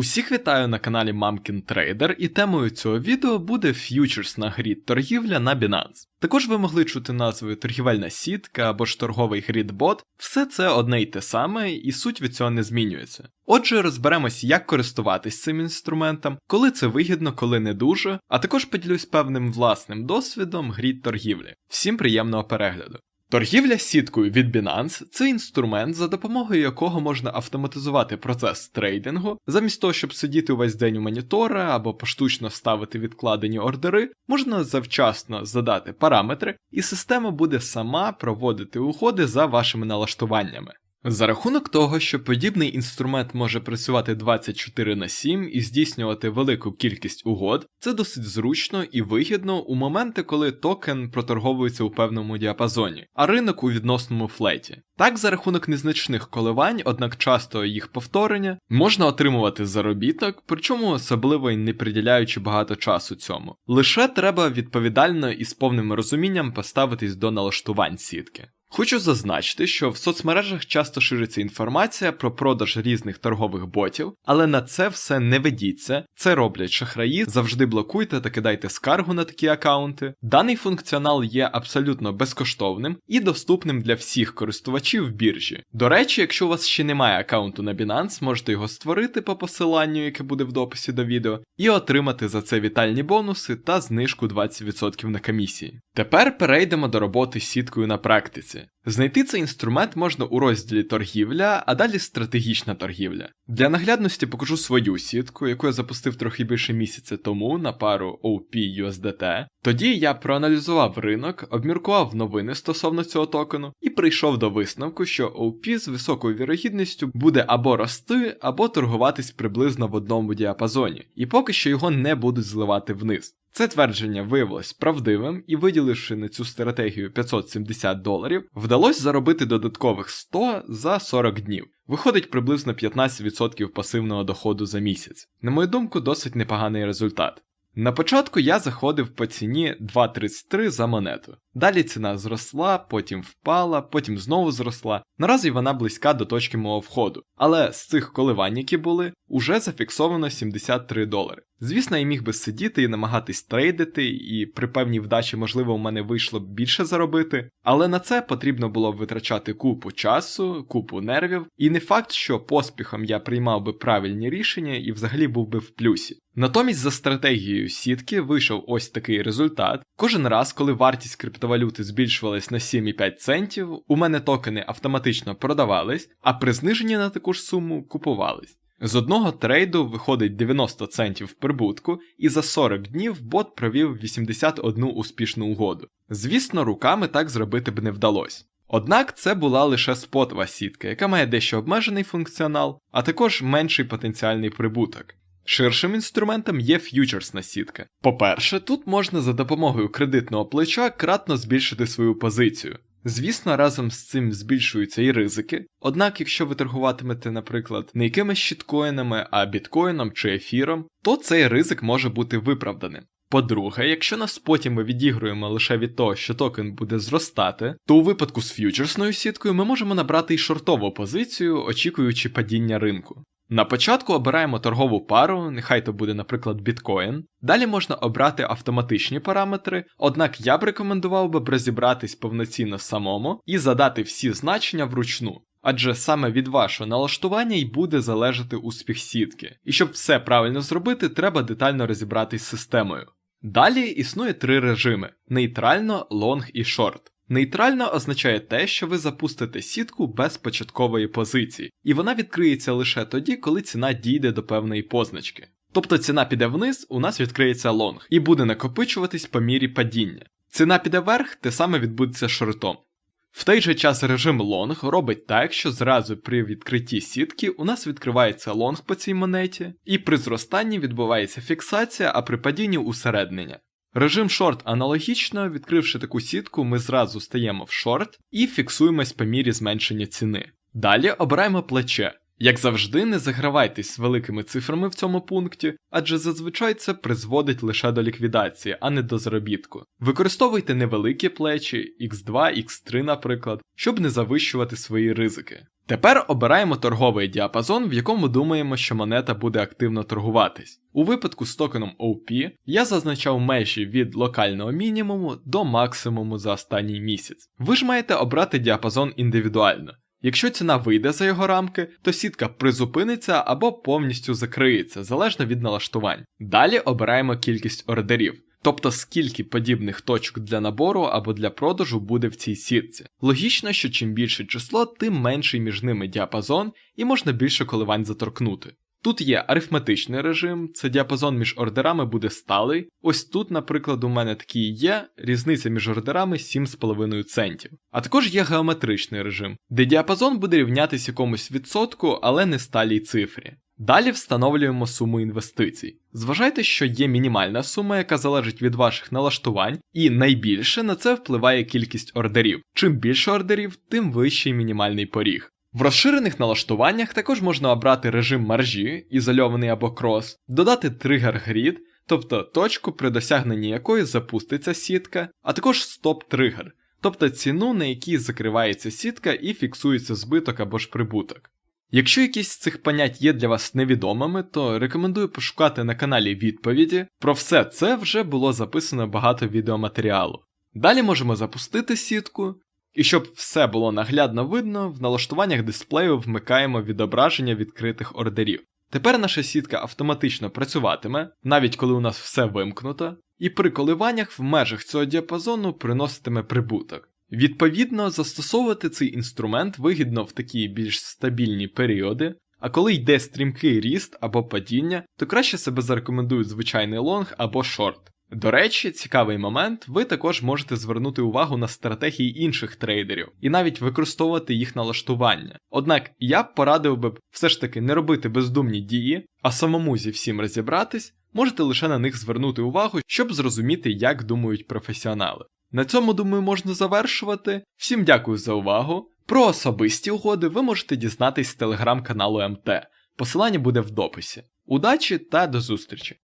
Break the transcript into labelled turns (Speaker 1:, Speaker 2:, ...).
Speaker 1: Усіх вітаю на каналі Мамкін Трейдер, і темою цього відео буде ф'ючерсна грід торгівля на Binance. Також ви могли чути назвою торгівельна сітка або ж торговий грід-бот. Все це одне й те саме, і суть від цього не змінюється. Отже, розберемось, як користуватись цим інструментом, коли це вигідно, коли не дуже, а також поділюсь певним власним досвідом грід торгівлі. Всім приємного перегляду. Торгівля сіткою від Binance це інструмент, за допомогою якого можна автоматизувати процес трейдингу, замість того, щоб сидіти увесь день у монітора або поштучно ставити відкладені ордери, можна завчасно задати параметри, і система буде сама проводити уходи за вашими налаштуваннями. За рахунок того, що подібний інструмент може працювати 24 на 7 і здійснювати велику кількість угод, це досить зручно і вигідно у моменти, коли токен проторговується у певному діапазоні, а ринок у відносному флеті. Так, за рахунок незначних коливань, однак часто їх повторення, можна отримувати заробіток, причому особливо й не приділяючи багато часу цьому. Лише треба відповідально і з повним розумінням поставитись до налаштувань сітки. Хочу зазначити, що в соцмережах часто шириться інформація про продаж різних торгових ботів, але на це все не ведіться, це роблять шахраї, завжди блокуйте та кидайте скаргу на такі аккаунти. Даний функціонал є абсолютно безкоштовним і доступним для всіх користувачів біржі. До речі, якщо у вас ще немає аккаунту на Binance, можете його створити по посиланню, яке буде в дописі до відео, і отримати за це вітальні бонуси та знижку 20% на комісії. Тепер перейдемо до роботи з сіткою на практиці. Знайти цей інструмент можна у розділі торгівля, а далі стратегічна торгівля. Для наглядності покажу свою сітку, яку я запустив трохи більше місяця тому на пару OP USDT. Тоді я проаналізував ринок, обміркував новини стосовно цього токену і прийшов до висновку, що OP з високою вірогідністю буде або рости, або торгуватись приблизно в одному діапазоні, і поки що його не будуть зливати вниз. Це твердження виявилось правдивим, і виділивши на цю стратегію 570 доларів, вдалося заробити додаткових 100 за 40 днів. Виходить приблизно 15% пасивного доходу за місяць. На мою думку, досить непоганий результат. На початку я заходив по ціні 2.33 за монету. Далі ціна зросла, потім впала, потім знову зросла. Наразі вона близька до точки мого входу. Але з цих коливань, які були, уже зафіксовано 73 долари. Звісно, я міг би сидіти і намагатись трейдити, і при певній вдачі, можливо, у мене вийшло б більше заробити, але на це потрібно було б витрачати купу часу, купу нервів, і не факт, що поспіхом я приймав би правильні рішення і взагалі був би в плюсі. Натомість за стратегією сітки вийшов ось такий результат. Кожен раз, коли вартість криптовалюти збільшувалась на 7,5 центів, у мене токени автоматично продавались, а при зниженні на таку ж суму купувались. З одного трейду виходить 90 центів прибутку, і за 40 днів бот провів 81 успішну угоду. Звісно, руками так зробити б не вдалося. Однак це була лише спотова сітка, яка має дещо обмежений функціонал, а також менший потенціальний прибуток. Ширшим інструментом є ф'ючерсна сітка. По-перше, тут можна за допомогою кредитного плеча кратно збільшити свою позицію. Звісно, разом з цим збільшуються і ризики. Однак, якщо ви торгуватимете, наприклад, не якимись щиткоїнами, а біткоїном чи ефіром, то цей ризик може бути виправданим. По-друге, якщо на споті ми відігруємо лише від того, що токен буде зростати, то у випадку з ф'ючерсною сіткою ми можемо набрати й шортову позицію, очікуючи падіння ринку. На початку обираємо торгову пару, нехай то буде, наприклад, біткоін. Далі можна обрати автоматичні параметри, однак я б рекомендував би розібратись повноцінно самому і задати всі значення вручну. Адже саме від вашого налаштування й буде залежати успіх сітки. І щоб все правильно зробити, треба детально розібратись з системою. Далі існує три режими: нейтрально, лонг і шорт. Нейтрально означає те, що ви запустите сітку без початкової позиції, і вона відкриється лише тоді, коли ціна дійде до певної позначки. Тобто ціна піде вниз, у нас відкриється лонг, і буде накопичуватись по мірі падіння. Ціна піде вверх, те саме відбудеться шортом. В той же час режим лонг робить так, що зразу при відкритті сітки у нас відкривається лонг по цій монеті, і при зростанні відбувається фіксація, а при падінні усереднення. Режим шорт аналогічно, відкривши таку сітку, ми зразу стаємо в шорт і фіксуємось по мірі зменшення ціни. Далі обираємо плече. Як завжди, не загравайтесь з великими цифрами в цьому пункті, адже зазвичай це призводить лише до ліквідації, а не до заробітку. Використовуйте невеликі плечі, x2, x3, наприклад, щоб не завищувати свої ризики. Тепер обираємо торговий діапазон, в якому думаємо, що монета буде активно торгуватись. У випадку з токеном OP я зазначав межі від локального мінімуму до максимуму за останній місяць. Ви ж маєте обрати діапазон індивідуально. Якщо ціна вийде за його рамки, то сітка призупиниться або повністю закриється, залежно від налаштувань. Далі обираємо кількість ордерів. Тобто скільки подібних точок для набору або для продажу буде в цій сітці. Логічно, що чим більше число, тим менший між ними діапазон і можна більше коливань заторкнути. Тут є арифметичний режим, це діапазон між ордерами буде сталий. Ось тут, наприклад, у мене такий є, різниця між ордерами 7,5 центів. А також є геометричний режим, де діапазон буде рівнятися якомусь відсотку, але не сталій цифрі. Далі встановлюємо суму інвестицій. Зважайте, що є мінімальна сума, яка залежить від ваших налаштувань, і найбільше на це впливає кількість ордерів. Чим більше ордерів, тим вищий мінімальний поріг. В розширених налаштуваннях також можна обрати режим маржі, ізольований або крос, додати тригер грід, тобто точку, при досягненні якої запуститься сітка, а також стоп-тригер, тобто ціну, на якій закривається сітка і фіксується збиток або ж прибуток. Якщо якісь з цих понять є для вас невідомими, то рекомендую пошукати на каналі відповіді. Про все це вже було записано багато відеоматеріалу. Далі можемо запустити сітку, і щоб все було наглядно видно, в налаштуваннях дисплею вмикаємо відображення відкритих ордерів. Тепер наша сітка автоматично працюватиме, навіть коли у нас все вимкнуто, і при коливаннях в межах цього діапазону приноситиме прибуток. Відповідно, застосовувати цей інструмент вигідно в такі більш стабільні періоди, а коли йде стрімкий ріст або падіння, то краще себе зарекомендують звичайний лонг або шорт. До речі, цікавий момент, ви також можете звернути увагу на стратегії інших трейдерів і навіть використовувати їх налаштування. Однак я б порадив би все ж таки не робити бездумні дії, а самому зі всім розібратись, можете лише на них звернути увагу, щоб зрозуміти, як думають професіонали. На цьому, думаю, можна завершувати. Всім дякую за увагу. Про особисті угоди ви можете дізнатись з телеграм-каналу МТ. Посилання буде в дописі. Удачі та до зустрічі!